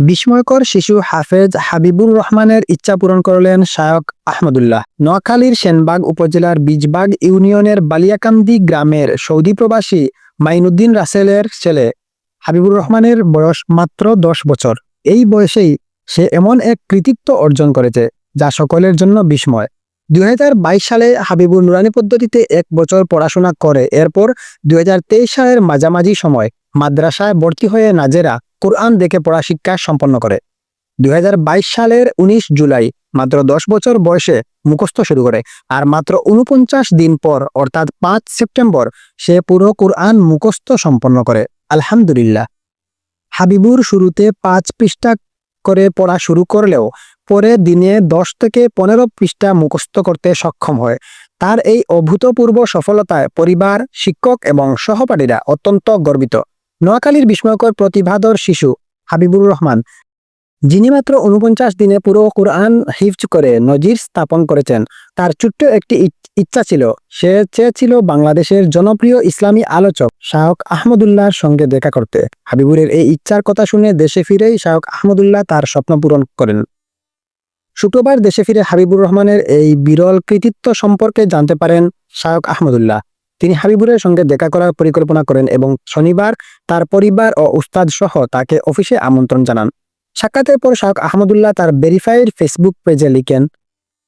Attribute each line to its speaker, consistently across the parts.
Speaker 1: বিস্ময়কর শিশু হাফেজ হাবিবুর রহমানের ইচ্ছা পূরণ করলেন শায়ক আহমদুল্লাহ। নোয়াখালীর সেনবাগ উপজেলার বীজবাগ ইউনিয়নের বালিয়াকান্দি গ্রামের সৌদি প্রবাসী মাইনুদ্দিন রাসেলের ছেলে হাবিবুর রহমানের বয়স মাত্র দশ বছর। এই বয়সেই সে এমন এক কৃতিত্ব অর্জন করেছে যা সকলের জন্য বিস্ময়। দুই সালে হাবিবুর নুরানি পদ্ধতিতে এক বছর পড়াশোনা করে। এরপর দুই সালের মাঝামাঝি সময় মাদ্রাসায় ভর্তি হয়ে নাজেরা কোরআন দেখে পড়া শিক্ষা সম্পন্ন করে। দুই সালের ১৯ জুলাই মাত্র দশ বছর বয়সে মুখস্থ শুরু করে আর মাত্র উনপঞ্চাশ দিন পর, অর্থাৎ পাঁচ সেপ্টেম্বর, সে পুরো কোরআন মুখস্থ সম্পন্ন করে। আলহামদুলিল্লাহ। হাবিবুর শুরুতে পাঁচ পৃষ্ঠা করে পড়া শুরু করলেও পরে দিনে দশ থেকে পনেরো পৃষ্ঠা মুখস্থ করতে সক্ষম হয়। তার এই অভূতপূর্ব সফলতায় পরিবার, শিক্ষক এবং সহপাঠীরা অত্যন্ত গর্বিত। নোয়াখালীর বিস্ময়কর প্রতিভাধর শিশু হাবিবুর রহমান, যিনি মাত্র উনপঞ্চাশ দিনে পুরো কোরআন হিফজ করে নজির স্থাপন করেছেন, তার ছোট্ট একটি ইচ- ইচ্ছা ছিল। সে চেয়েছিল বাংলাদেশের জনপ্রিয় ইসলামী আলোচক শাহক আহমদুল্লাহর সঙ্গে দেখা করতে। হাবিবুরের এই ইচ্ছার কথা শুনে দেশে ফিরেই শাহক আহমদুল্লাহ তার স্বপ্ন পূরণ করেন। শুক্রবার দেশে ফিরে হাবিবুর রহমানের এই বিরল কৃতিত্ব সম্পর্কে জানতে পারেন শায়ক আহমদুল্লাহ। তিনি হাবিবুরের সঙ্গে দেখা করার পরিকল্পনা করেন এবং শনিবার তার পরিবার ও উস্তাদ সহ তাকে অফিসে আমন্ত্রণ জানান। সাক্ষাতের পর শাহক আহমদুল্লাহ তার ভেরিফাইড ফেসবুক পেজে লিখেন,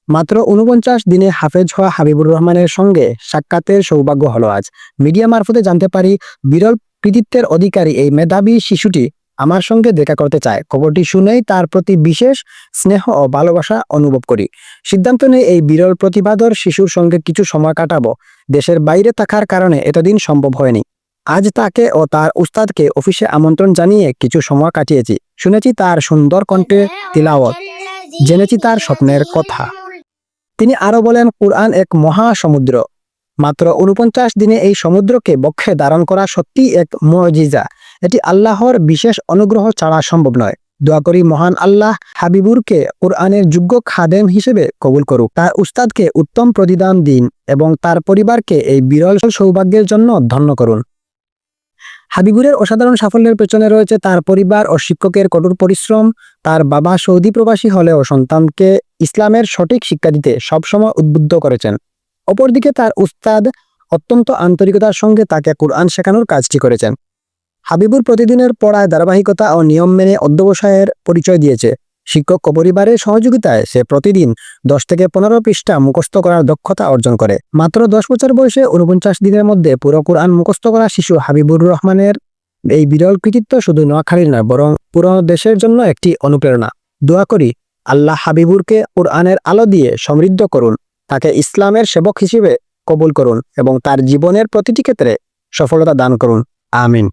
Speaker 1: মাত্র উনপঞ্চাশ দিনে হাফেজ হওয়া হাবিবুর রহমানের সঙ্গে সাক্ষাতের সৌভাগ্য হলো আজ। মিডিয়া মারফতে জানতে পারি, বিরল কৃতিত্বের অধিকারী এই মেধাবী শিশুটি আমার সঙ্গে দেখা করতে চায়। খবরটি শুনেই তার প্রতি বিশেষ স্নেহ ও ভালোবাসা অনুভব করি। সিদ্ধান্ত নেই এই বিরল প্রতিভাধর শিশুর সঙ্গে কিছু সময় কাটাবো। দেশের বাইরে থাকার কারণে এতদিন সম্ভব হয়নি। আজ তাকে ও তার উস্তাদকে অফিসে আমন্ত্রণ জানিয়ে কিছু সময় কাটিয়েছি। শুনেছি তার সুন্দর কণ্ঠে তিলাওয়াত। জেনেছি তার স্বপ্নের কথা। তিনি আরও বলেন, কুরআন এক মহা সমুদ্র মাত্র উনপঞ্চাশ দিনে এই সমুদ্রকে বক্ষে ধারণ করা সত্যি এক মজিজা। এটি আল্লাহর বিশেষ অনুগ্রহ ছাড়া সম্ভব নয়। দোয়া করি মহান আল্লাহ হাবিবুরকে কোরআনের যোগ্য খাদেম হিসেবে কবুল করুক। তার উস্তাদকে উত্তম প্রতিদান দিন এবং তার পরিবারকে এই বিরল সৌভাগ্যের জন্য ধন্য করুন। হাবিবুরের অসাধারণ সাফল্যের পেছনে রয়েছে তার পরিবার ও শিক্ষকের কঠোর পরিশ্রম। তার বাবা সৌদি প্রবাসী হলেও সন্তানকে ইসলামের সঠিক শিক্ষা দিতে সবসময় উদ্বুদ্ধ করেছেন। অপরদিকে তার উস্তাদ অত্যন্ত আন্তরিকতার সঙ্গে তাকে কোরআন শেখানোর কাজটি করেছেন। হাবিবুর প্রতিদিনের পড়ায় ধারাবাহিকতা ও নিয়ম মেনে অধ্যবসায়ের পরিচয় দিয়েছে। শিক্ষক ও পরিবারের সহযোগিতায় সে প্রতিদিন দশ থেকে পনেরো পৃষ্ঠা মুখস্থ করার দক্ষতা অর্জন করে। মাত্র দশ বছর বয়সে উনপঞ্চাশ দিনের মধ্যে পুরো কোরআন মুখস্থ করা শিশু হাবিবুর রহমানের এই বিরল কৃতিত্ব শুধু নোয়াখালীর নয়, বরং পুরো দেশের জন্য একটি অনুপ্রেরণা। দোয়া করি, আল্লাহ হাবিবুরকে কোরআনের আলো দিয়ে সমৃদ্ধ করুন, তাকে ইসলামের সেবক হিসেবে কবুল করুন এবং তার জীবনের প্রতিটি ক্ষেত্রে সফলতা দান করুন। আমিন।